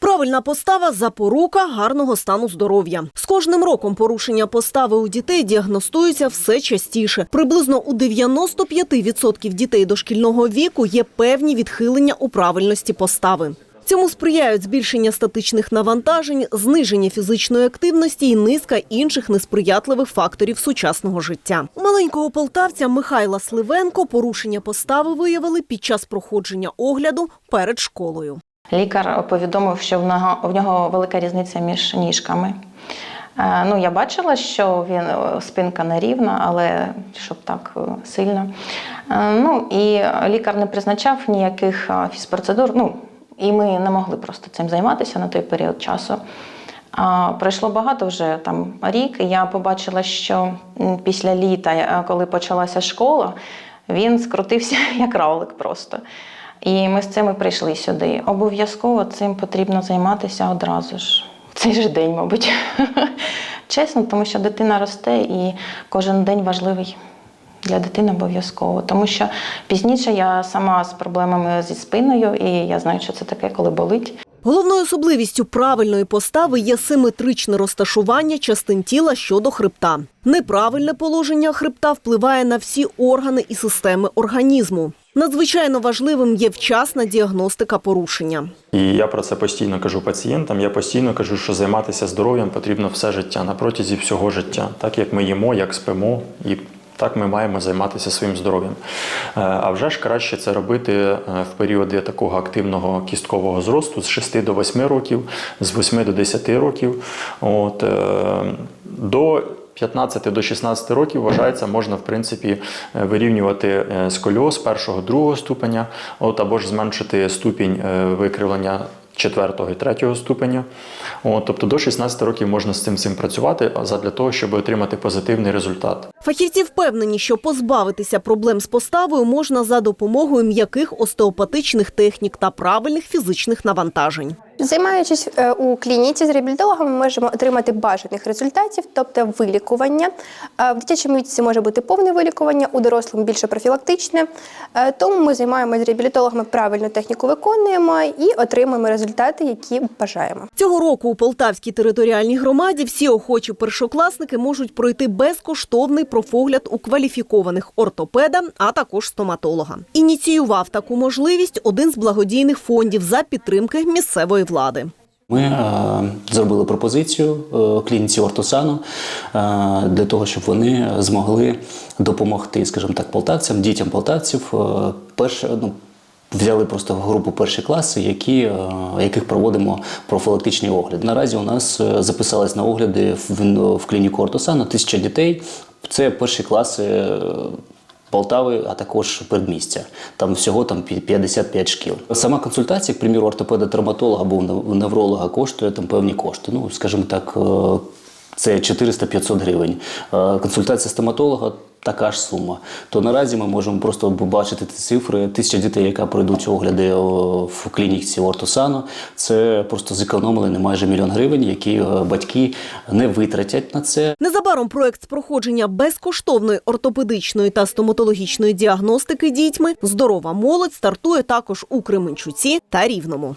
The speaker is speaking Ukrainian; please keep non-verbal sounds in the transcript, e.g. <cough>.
Правильна постава запорука гарного стану здоров'я. З кожним роком порушення постави у дітей діагностуються все частіше. Приблизно у 95% дітей дошкільного віку є певні відхилення у правильності постави. Цьому сприяють збільшення статичних навантажень, зниження фізичної активності і низка інших несприятливих факторів сучасного життя. У маленького полтавця Михайла Сливенко порушення постави виявили під час проходження огляду перед школою. Лікар повідомив, що в нього, в нього велика різниця між ніжками. Е, Ну, я бачила, що він е, спинка нерівна, але щоб так е, сильно. Ну і лікар не призначав ніяких фізпроцедур. Ну, і ми не могли просто цим займатися на той період часу. Пройшло багато вже там рік, і я побачила, що після літа, коли почалася школа, він скрутився <laughs> як равлик просто. І ми з цим і прийшли сюди. Обов'язково цим потрібно займатися одразу ж. Цей же день, мабуть. <laughs> Чесно, тому що дитина росте і кожен день важливий для дитини обов'язково. Тому що пізніше я сама з проблемами зі спиною, і я знаю, що це таке, коли болить. Головною особливістю правильної постави є симетричне розташування частин тіла щодо хребта. Неправильне положення хребта впливає на всі органи і системи організму. Надзвичайно важливим є вчасна діагностика порушення. І я про це постійно кажу пацієнтам. Я постійно кажу, що займатися здоров'ям потрібно все життя на протязі всього життя, так як ми їмо, як спимо, і так ми маємо займатися своїм здоров'ям. Е, А вже ж краще це робити е, в періоди такого активного кісткового зросту з 6 до 8 років, з 8 до 10 років. От, е, до 15 до 16 років вважається, можна в принципі е, вирівнювати е, сколіоз першого другого ступеня, от або ж зменшити ступінь е, викривлення четвертого і третього ступеня. От, тобто до 16 років можна з цим всім працювати задля того, щоб отримати позитивний результат. Фахівці впевнені, що позбавитися проблем з поставою можна за допомогою м'яких остеопатичних технік та правильних фізичних навантажень. Займаючись е, у клініці з реабілітологом, ми можемо отримати бажаних результатів, тобто вилікування. Е, В дитячому віці може бути повне вилікування, у дорослому більше профілактичне. Е, Тому ми займаємося з реабілітологами, правильну техніку виконуємо і отримуємо результати, які бажаємо. Цього року у Полтавській територіальній громаді всі охочі першокласники можуть пройти безкоштовний профогляд у кваліфікованих ортопеда, а також стоматолога. Ініціював таку можливість один з благодійних фондів за підтримки місцевої влади. Ми е, зробили пропозицію е, клініці Ортосану е, для того, щоб вони змогли допомогти, скажімо так, полтавцям, дітям полтавців. Е, перше, ну, взяли просто групу перші класи, які, яких проводимо профілактичний огляд. Наразі у нас записались на огляди в, в клініку Ортосану тисяча дітей. Це перші класи. Полтави, а також передмістя. Там всього там 55 шкіл. Сама консультація, к приміру, ортопеда-травматолога або невролога коштує там певні кошти. Ну, скажімо так, е, це 400-500 гривень. Е, Консультація стоматолога така ж сума. То наразі ми можемо просто побачити ці цифри. Тисяча дітей, яка пройдуть огляди в клініці Ортосану, це просто зекономили майже мільйон гривень, які е, батьки не витратять на це. Незабаром проект з проходження безкоштовної ортопедичної та стоматологічної діагностики дітьми здорова молодь стартує також у Кременчуці та Рівному.